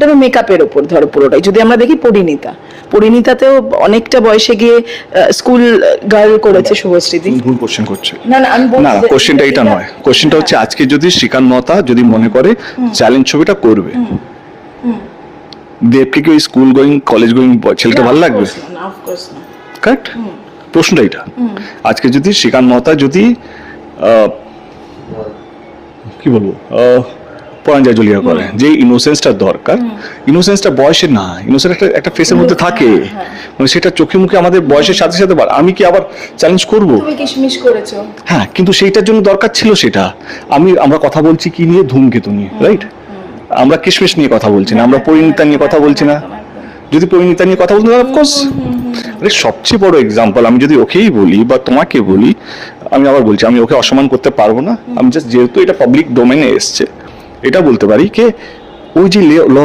সেটা তো মেকআপের ওপর ধরো পুরোটাই। যদি আমরা দেখি পরিণীতা পরিণীতাতেও অনেকটা বয়সে গিয়ে স্কুল গার্ল করেছে শুভশ্রীদি তুমি ভুল কোশ্চেন করছ। না না আমি বলছি না কোশ্চেনটা এটা নয়। কোশ্চেনটা হচ্ছে আজকে যদি শ্রীকান্ত মতা যদি মনে করে চ্যালেঞ্জ ছবিটা করবে। দেবকে কি ওই স্কুল গোয়িং কলেজ গোয়িং ছেলেটা ভালো লাগবে। কারেক্ট প্রশ্নটা এটা আজকে যদি শ্রীকান্ত মহতা যদি আহ, কি বলব? জলিয়া করে যে ইনোসেন্সটা দরকার ইনোসেন্সটা বয়সে না ইনোসেন্স একটা একটা ফেসের মধ্যে থাকে। মানে সেটা চোখে মুখে আমাদের বয়সের সাথে সাথে বাড়ে। আমি কি আবার চ্যালেঞ্জ করব? হ্যাঁ কিন্তু সেইটার জন্য দরকার ছিল সেটা। আমি আমরা কথা বলছি কি নিয়ে? ধূমকেতু নিয়ে রাইট আমরা কিশমিশ নিয়ে কথা বলছি না আমরা পরিণীতা নিয়ে কথা বলছি না। যদি পরিণীতা নিয়ে কথা বলতে অফকোর্স আরে সবচেয়ে বড় এক্সাম্পল আমি যদি ওকেই বলি বা তোমাকে বলি আমি আবার বলছি আমি ওকে অসম্মান করতে পারব না। আমি জাস্ট যেহেতু এটা পাবলিক ডোমেনে এসছে এটা বলতে পারি কে ওই যে ল